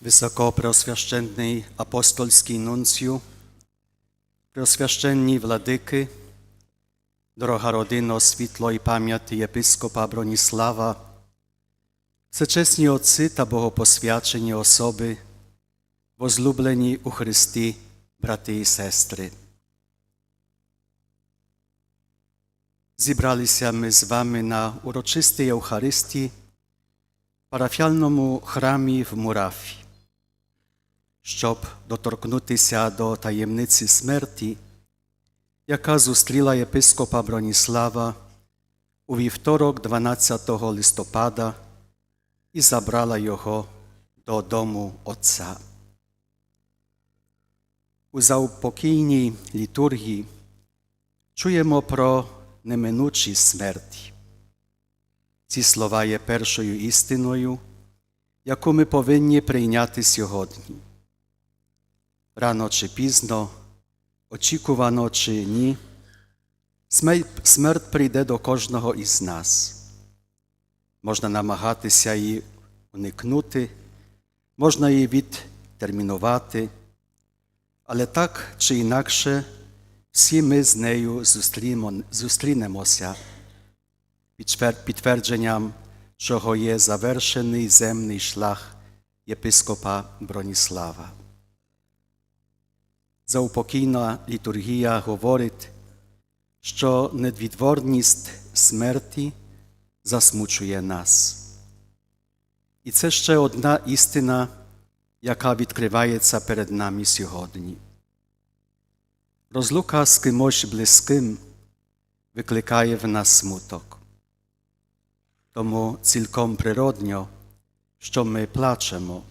Високопреосвященний апостольський нунцію, преосвященні владики, дорога родино світлої пам'яті єпископа Броніслава, всечесні отці та богопосвячені особи, возлюблені у Христі, брати і сестри. Зібралися ми з вами на урочистій Євхаристії в парафіальному храмі в Мурафі, щоб доторкнутися до таємниці смерті, яка зустріла єпископа Броніслава у вівторок 12 листопада і забрала його додому Отця. У заупокійній літургії чуємо про неминучість смерті. Ці слова є першою істиною, яку ми повинні прийняти сьогодні. Рано чи пізно, очікувано чи ні, смерть прийде до кожного із нас. Можна намагатися її уникнути, можна її відтермінувати, але так чи інакше всі ми з нею зустрінемося підтвердженням, чого є завершений земний шлях єпископа Броніслава. Заупокійна літургія говорить, що недвідворність смерті засмучує нас. І це ще одна істина, яка відкривається перед нами сьогодні. Розлука з кимось близьким викликає в нас смуток. Тому цілком природньо, що ми плачемо.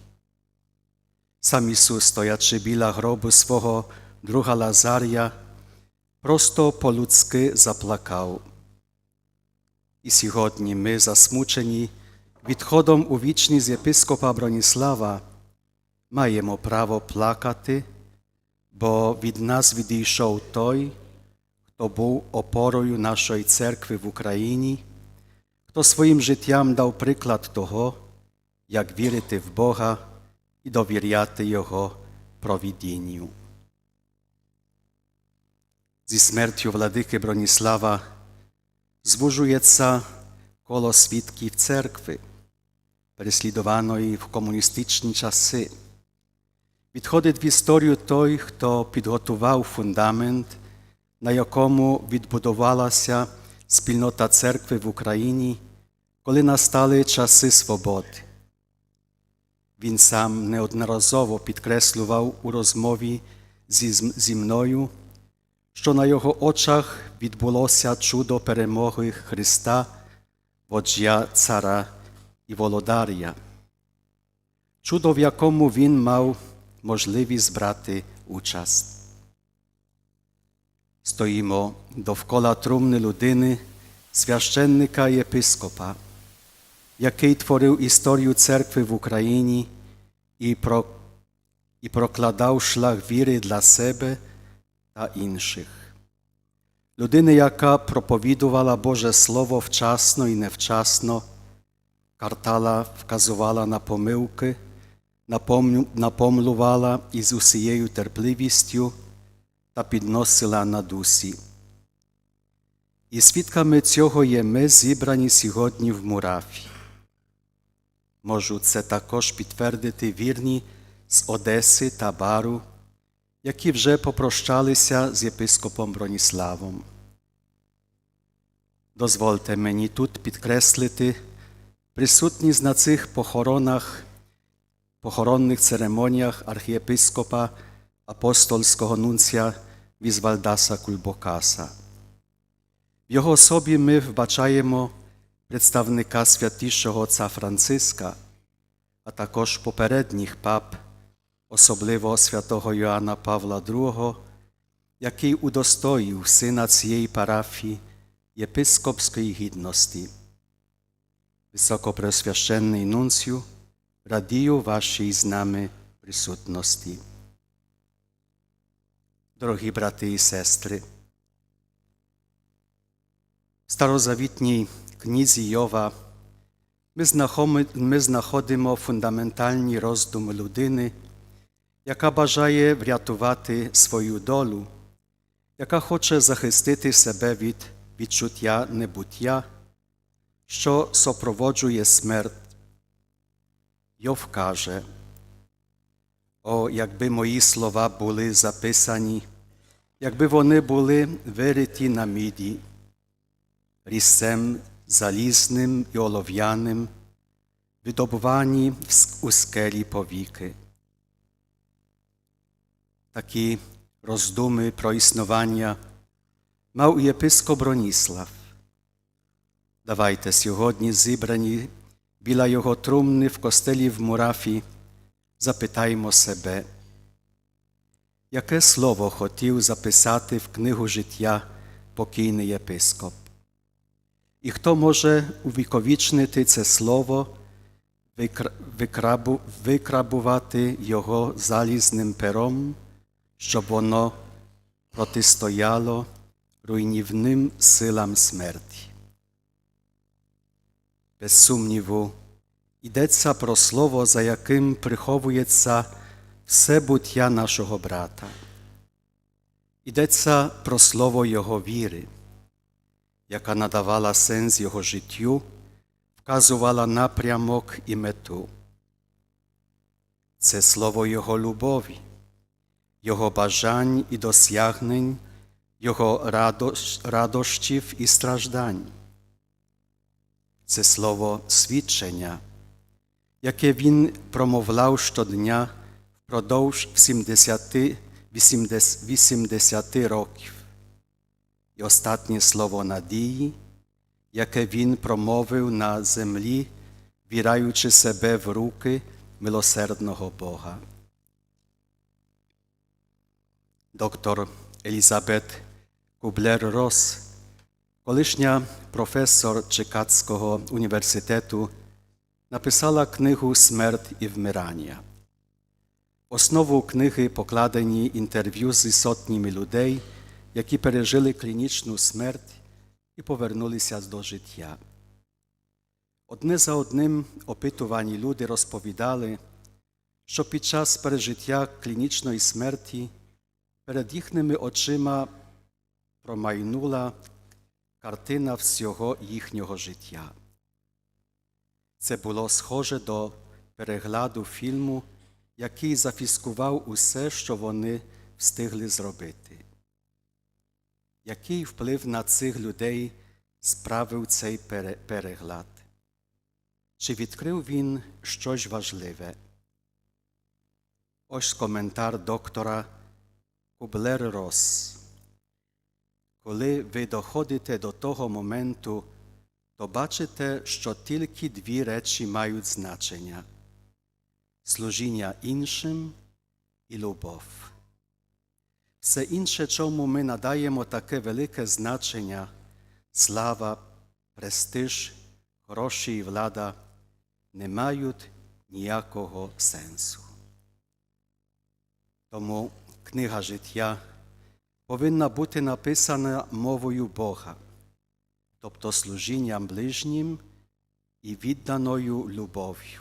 Сам Ісус, стоячи біля гробу свого друга Лазарія, просто по-людськи заплакав. І сьогодні ми, засмучені відходом у вічність єпископа Броніслава, маємо право плакати, бо від нас відійшов той, хто був опорою нашої церкви в Україні хто своїм життям дав приклад того, як вірити в Бога і довіряти Його провідінню. Зі смертю владики Броніслава звужується коло свідків церкви, переслідуваної в комуністичні часи. Відходить в історію той, хто підготував фундамент, на якому відбудувалася спільнота церкви в Україні коли настали часи свободи. Він сам неодноразово підкреслював у розмові зі, зі мною, що на його очах відбулося чудо перемоги Христа, воджя цара і володаря, чудо, в якому він мав можливість брати участь. Стоїмо довкола трумни людини, священника і єпископа який творив історію церкви в Україні і, про, і прокладав шлях віри для себе та інших. Людина, яка проповідувала Боже Слово вчасно і невчасно, картала, вказувала на помилки, напомлювала із усією терпливістю та підносила на дусі. І свідками цього є ми зібрані сьогодні в Мурафі. Можу це також підтвердити вірні з Одеси та Бару, які вже попрощалися з єпископом Броніславом. Дозвольте мені тут підкреслити присутність на цих похоронах, похоронних церемоніях архієпископа апостольського нунція Візвальдаса Кульбокаса. В його особі ми вбачаємо представника святішого отця Франциска, а також попередніх пап, особливо святого Йоанна Павла II, який удостоїв сина цієї парафії єпископської гідності. Високопреосвященний нунцію, радію вашій з нами присутності. Дорогі брати і сестри, в старозавітній книзі Йова Ми знаходимо фундаментальні роздуми людини, яка бажає врятувати свою долю, яка хоче захистити себе від відчуття небуття, що супроводжує смерть. Йов каже, о, якби мої слова були записані, якби вони були вириті на міді, різцем залізним і олов'яним, видобувані у скелі повіки. Такі роздуми про існування мав єпископ Броніслав. Давайте сьогодні зібрані біля його трумни в костелі в Мурафі, запитаємо себе, яке слово хотів записати в книгу життя покійний єпископ? І хто може увіковічнити це слово, викрабу- викрабувати його залізним пером, щоб воно протистояло руйнівним силам смерті? Без сумніву, йдеться про слово, за яким приховується все буття нашого брата. Йдеться про слово Його віри, яка надавала сенс його життю, вказувала напрямок і мету. Це слово Його любові, Його бажань і досягнень, Його радощів і страждань. Це слово свідчення, яке він промовляв щодня впродовж 70, 80, 80 років. І останнє слово надії, яке він промовив на землі, віраючи себе в руки милосердного Бога. Доктор Елізабет Кублер-Рос, колишня професор Чикагського університету, написала книгу Смерть і вмирання. Основу книги покладені інтерв'ю зі сотнями людей, які пережили клінічну смерть і повернулися до життя. Одне за одним опитувані люди розповідали, що під час пережиття клінічної смерті перед їхніми очима промайнула картина всього їхнього життя. Це було схоже до перегляду фільму, який зафіскував усе, що вони встигли зробити. Який вплив на цих людей справив цей пере- перегляд? Чи відкрив він щось важливе? Ось коментар доктора Кублер Рос. Коли ви доходите до того моменту, то бачите, що тільки дві речі мають значення служіння іншим і любов. Все інше, чому ми надаємо таке велике значення, слава, престиж, гроші і влада, не мають ніякого сенсу. Тому книга життя повинна бути написана мовою Бога, тобто служінням ближнім і відданою любов'ю.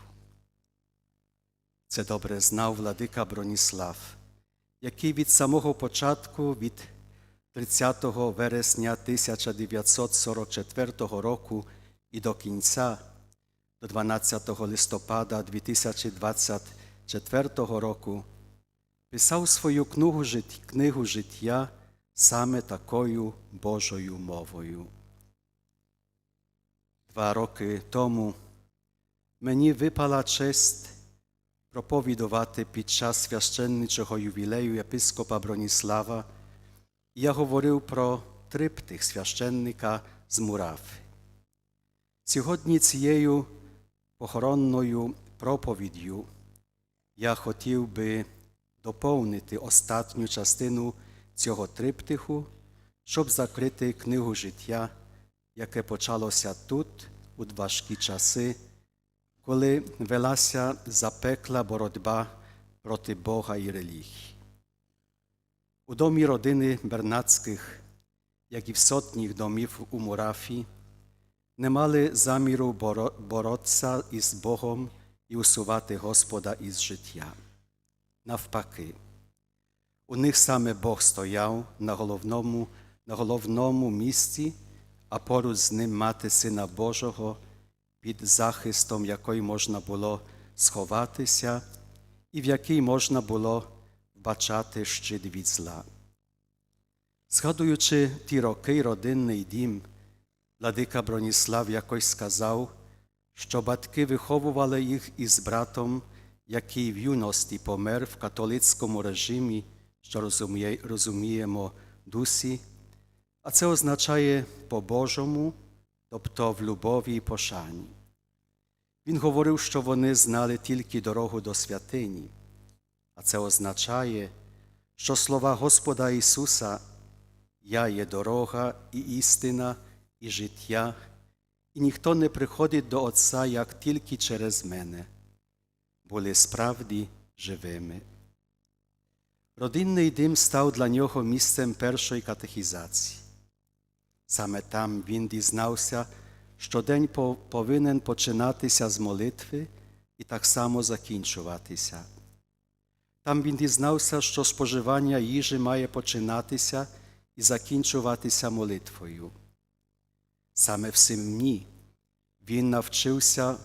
Це добре знав владика Броніслав, який від самого початку, від 30 вересня 1944 року і до кінця, до 12 листопада 2024 року, писав свою книгу, книгу життя саме такою Божою мовою. Два роки тому мені випала честь проповідувати під час священничого ювілею єпископа Броніслава. Я говорив про триптих священника з Мурафи. Сьогодні цією похоронною проповіддю я хотів би доповнити останню частину цього триптиху, щоб закрити книгу життя, яке почалося тут у важкі часи, коли велася запекла боротьба проти Бога і релігії. У домі родини Бернацьких, як і в сотніх домів у Мурафі, не мали заміру боро- боротися із Богом і усувати Господа із життя. Навпаки, у них саме Бог стояв на головному, на головному місці, а поруч з ним мати Сина Божого, під захистом якої можна було сховатися, і в якій можна було вбачати щит від зла. Згадуючи ті роки родинний дім, владика Броніслав якось сказав, що батьки виховували їх із братом, який в юності помер в католицькому режимі, що розуміє, розуміємо дусі, а це означає по-божому, тобто в любові і пошані. Він говорив, що вони знали тільки дорогу до святині, а це означає, що слова Господа Ісуса Я є дорога і істина, і життя, і ніхто не приходить до Отця як тільки через мене, були справді живими. Родинний дим став для нього місцем першої катехізації. Саме там він дізнався, що день по- повинен починатися з молитви і так само закінчуватися. Там він дізнався, що споживання їжі має починатися і закінчуватися молитвою. Саме в сім'ї він навчився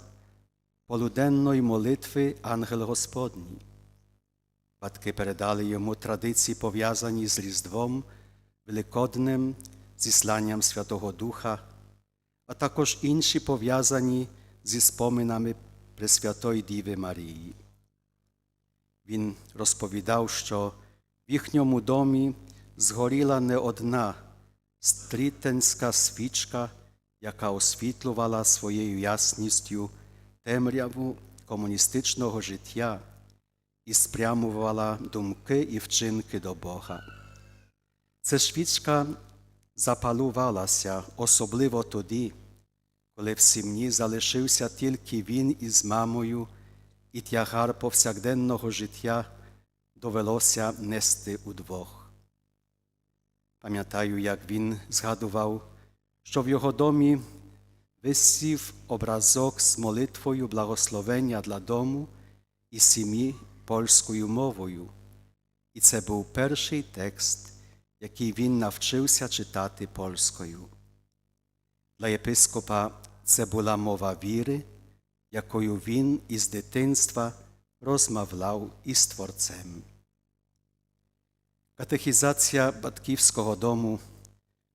полуденної молитви Ангел Господній. Батьки передали йому традиції, пов'язані з Різдвом, Великоднем, зісланням Святого Духа, а також інші пов'язані зі споминами Пресвятої Діви Марії. Він розповідав, що в їхньому домі згоріла не одна стрітенська свічка, яка освітлювала своєю ясністю темряву комуністичного життя і спрямувала думки і вчинки до Бога. Ця свічка запалувалася особливо тоді, коли в сім'ї залишився тільки він із мамою, і тягар повсякденного життя довелося нести удвох. Пам'ятаю, як він згадував, що в його домі висів образок з молитвою благословення для дому і сім'ї польською мовою. І це був перший текст, який він навчився читати польською. Для єпископа це була мова віри, якою він із дитинства розмовляв із Творцем. Катехізація батьківського дому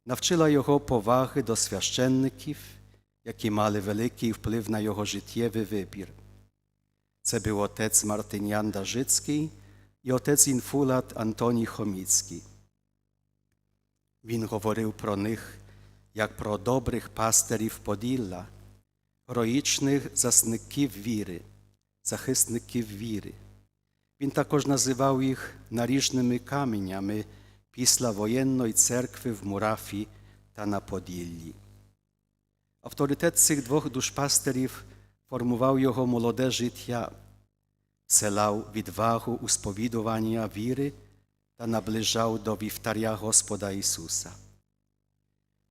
навчила його поваги до священників, які мали великий вплив на його життєвий вибір. Це був отець Мартинян Дажицький і отець Інфулат Антоній Хоміцький. Він говорив про них як про добрих пастирів Поділля, героїчних засників віри, захисників віри. Він також називав їх наріжними каменями після воєнної церкви в Мурафі та на Поділлі. Авторитет цих двох душпастерів формував його молоде життя, селав відвагу у сповідування віри та наближав до вівтаря Господа Ісуса.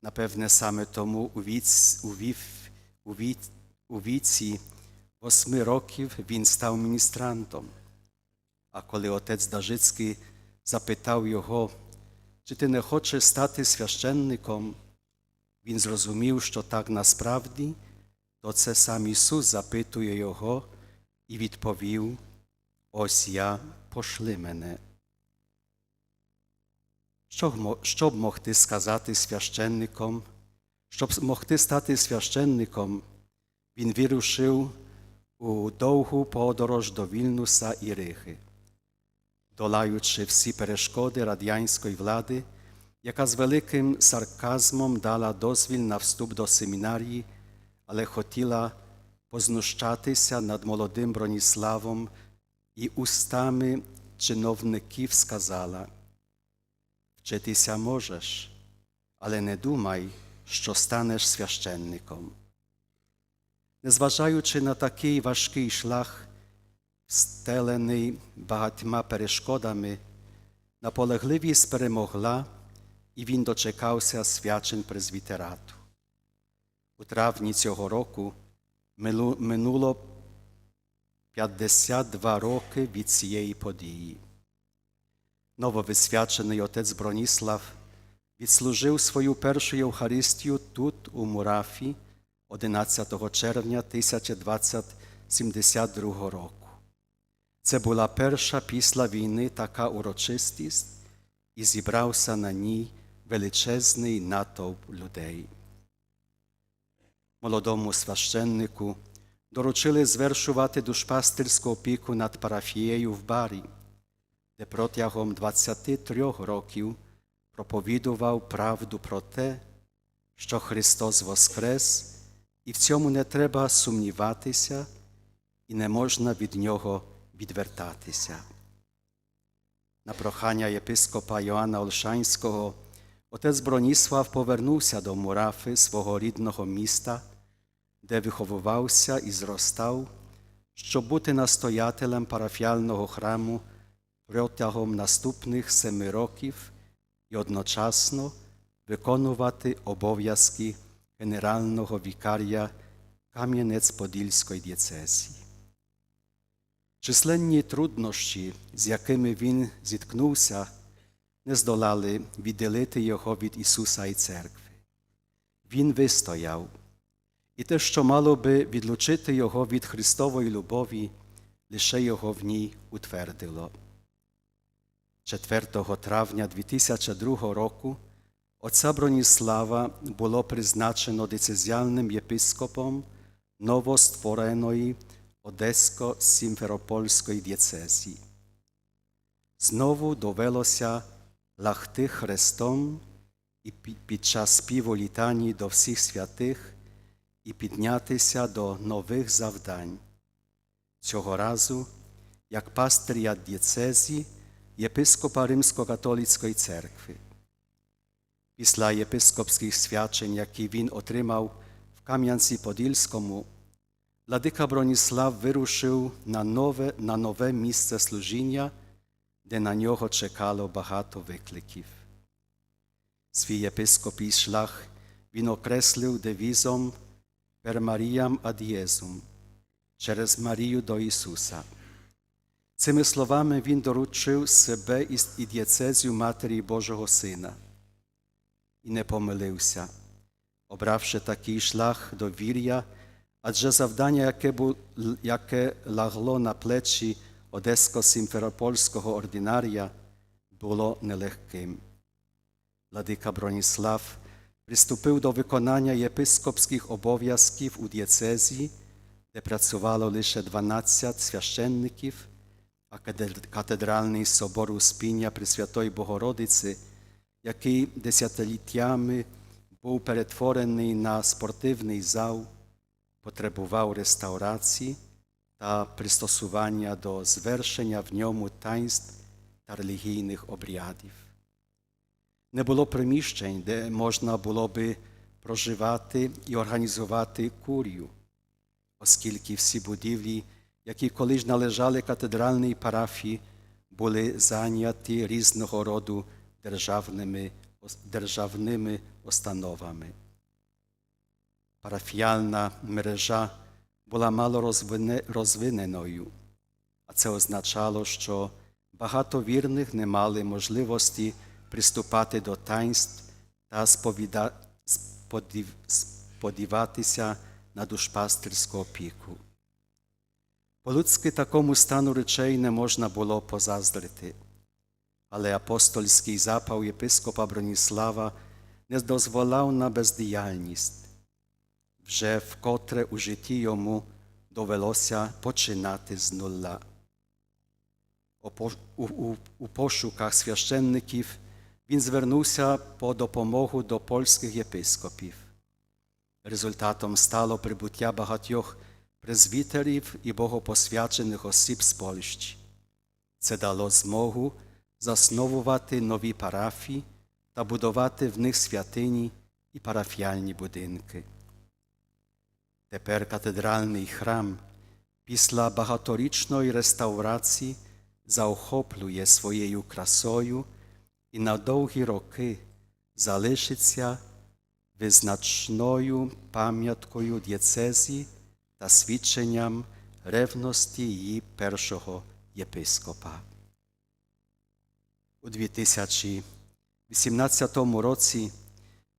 Напевне, саме тому у віці, у вів, у віці, у віці восьми років він став міністрантом. А коли отець Дажицький запитав його, чи ти не хочеш стати священником, він зрозумів, що так насправді, то це сам Ісус запитує його і відповів: Ось я пошли мене. Щоб могти сказати священником, щоб могти стати священником, він вирушив у довгу подорож до Вільнюса і Рихи, долаючи всі перешкоди радянської влади, яка з великим сарказмом дала дозвіл на вступ до семінарії, але хотіла познущатися над молодим Броніславом і устами чиновників сказала – Вчитися можеш, але не думай, що станеш священником. Незважаючи на такий важкий шлях, стелений багатьма перешкодами, наполегливість перемогла, і він дочекався свячень презвітерату. У травні цього року минуло 52 роки від цієї події. Нововисвячений отець Броніслав відслужив свою першу Євхаристію тут, у Мурафі, 11 червня 1272 року. Це була перша після війни така урочистість, і зібрався на ній величезний натовп людей. Молодому священнику доручили звершувати душпастирську опіку над парафією в Барі, де протягом 23 років проповідував правду про те, що Христос воскрес, і в цьому не треба сумніватися, і не можна від Нього відвертатися. На прохання єпископа Йоанна Олшанського отець Броніслав повернувся до Мурафи свого рідного міста, де виховувався і зростав, щоб бути настоятелем парафіального храму протягом наступних семи років і одночасно виконувати обов'язки генерального вікарія Кам'янець-Подільської дієцезії. Численні труднощі, з якими він зіткнувся, не здолали відділити його від Ісуса і церкви. Він вистояв, і те, що мало би відлучити його від Христової любові, лише його в ній утвердило. 4 травня 2002 року отця Броніслава було призначено децезіальним єпископом новоствореної Одесько-Сімферопольської дієцезії. Знову довелося лягти хрестом і під- час співу літаній до всіх святих і піднятися до нових завдань. Цього разу, як пастиря дієцезії, єпископа Римсько-католицької церкви. Після єпископських свячень, які він отримав в Кам'янці-Подільському, Владика Броніслав вирушив на нове, на нове місце служіння, де на нього чекало багато викликів. Свій єпископій шлях він окреслив девізом «Per Mariam ad Jesum» через Марію до Ісуса. Цими словами він доручив себе і дієцезію Матері Божого Сина. І не помилився, обравши такий шлях довір'я, адже завдання, яке, бу- яке лягло на плечі Одесько-Сімферопольського ординарія, було нелегким. Владика Броніслав приступив до виконання єпископських обов'язків у дієцезії, де працювало лише 12 священників, а катедральний собор Успіння Пресвятої Богородиці, який десятиліттями був перетворений на спортивний зал, потребував реставрації та пристосування до звершення в ньому таїнств та релігійних обрядів. Не було приміщень, де можна було би проживати і організувати курію, оскільки всі будівлі, які колись належали катедральній парафії, були зайняті різного роду державними, державними установами. Парафіальна мережа була мало розвиненою, а це означало, що багато вірних не мали можливості приступати до таїнств та сподіватися на душпастерську опіку. По-людськи такому стану речей не можна було позаздрити, але апостольський запал єпископа Броніслава не дозволяв на бездіяльність. Вже вкотре у житті йому довелося починати з нуля. У, пош- у, у, у пошуках священників він звернувся по допомогу до польських єпископів. Результатом стало прибуття багатьох презвітерів і богопосвячених осіб з Польщі. Це дало змогу засновувати нові парафії та будувати в них святині і парафіальні будинки. Тепер катедральний храм після багаторічної реставрації заохоплює своєю красою і на довгі роки залишиться визначною пам'яткою дієцезії та свідченням ревності її першого єпископа. У 2018 році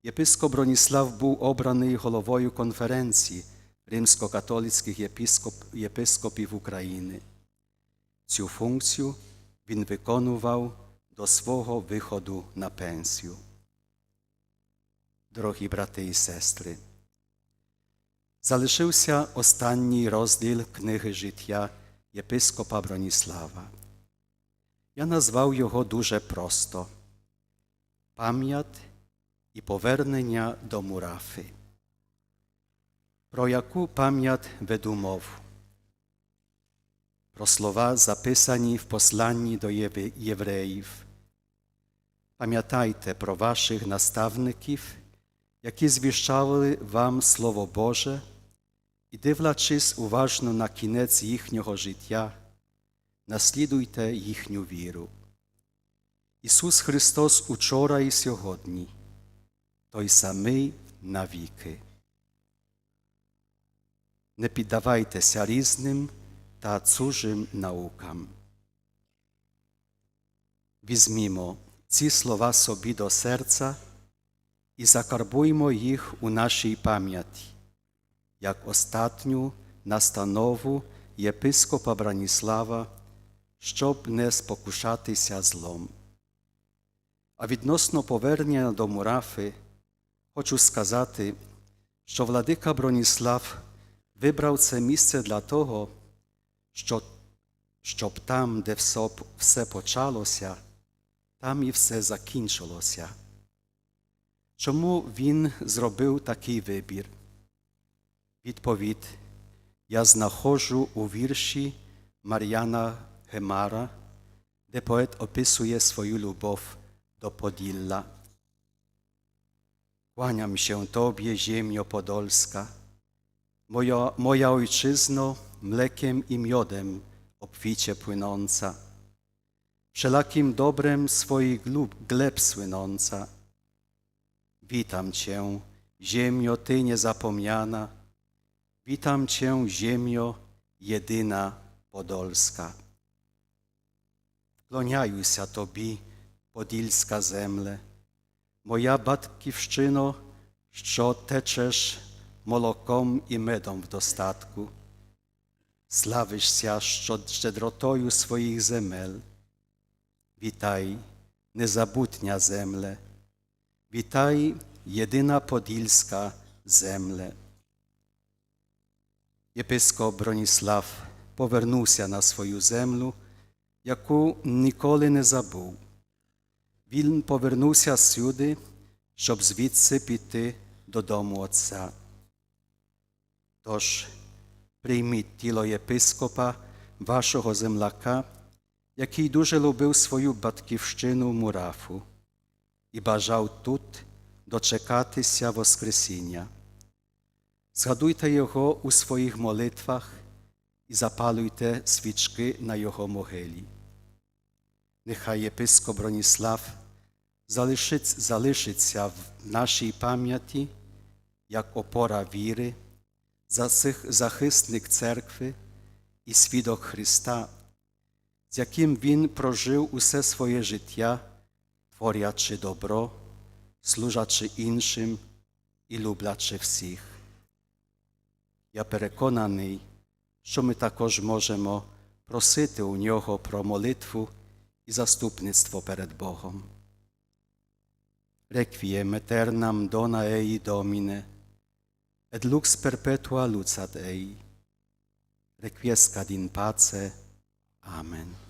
єпископ Броніслав був обраний головою конференції римсько-католицьких єпископ, єпископів України. Цю функцію він виконував до свого виходу на пенсію. Дорогі брати і сестри, залишився останній розділ книги життя єпископа Броніслава. Я назвав його дуже просто пам'ять і повернення до мурафи. Про яку пам'ять веду мову? Про слова, записані в посланні до євреїв. Пам'ятайте про ваших наставників, які звіщали вам Слово Боже, і дивлячись уважно на кінець їхнього життя, наслідуйте їхню віру. Ісус Христос учора і сьогодні, той самий навіки. Не піддавайтеся різним та чужим наукам. Візьмімо ці слова собі до серця і закарбуймо їх у нашій пам'яті, як остатню настанову єпископа Браніслава, щоб не спокушатися злом. А відносно повернення до Мурафи, хочу сказати, що владика Броніслав вибрав це місце для того, що, щоб там, де все, почалося, там і все закінчилося. Чому він зробив такий вибір? Відповідь я знаходжу у вірші Мар'яна Гемара, де поет описує свою любов до Поділля. Kłaniam się Tobie, ziemio podolska, moja, moja ojczyzno, mlekiem i miodem obficie płynąca, wszelakim dobrem swoich glub, gleb słynąca. Witam Cię, ziemio Ty niezapomniana, witam Cię, ziemio jedyna podolska. Вклоняюся Тобі, Подільська земле, моя батьківщино, що течеш молоком і медом в достатку, славишся що- щедротою своїх земель. Вітай, незабутня земле, вітай, єдина подільська земле. Єпископ Броніслав повернувся на свою землю, яку ніколи не забув. Він повернувся сюди, щоб звідси піти додому Отця. Тож прийміть тіло єпископа, вашого земляка, який дуже любив свою батьківщину Мурафу і бажав тут дочекатися Воскресіння. Згадуйте його у своїх молитвах і запалюйте свічки на його могилі. Нехай єпископ Броніслав залишить- залишиться в нашій пам'яті як опора віри, захисник церкви і свідок Христа, з яким він прожив усе своє життя, творячи добро, служачи іншим і люблячи всіх. Я переконаний, що ми також можемо просити у нього про молитву і заступництво перед Богом. Requiem aeternam dona ei Domine, et lux perpetua lucat ei. Requiescat in pace. Amen.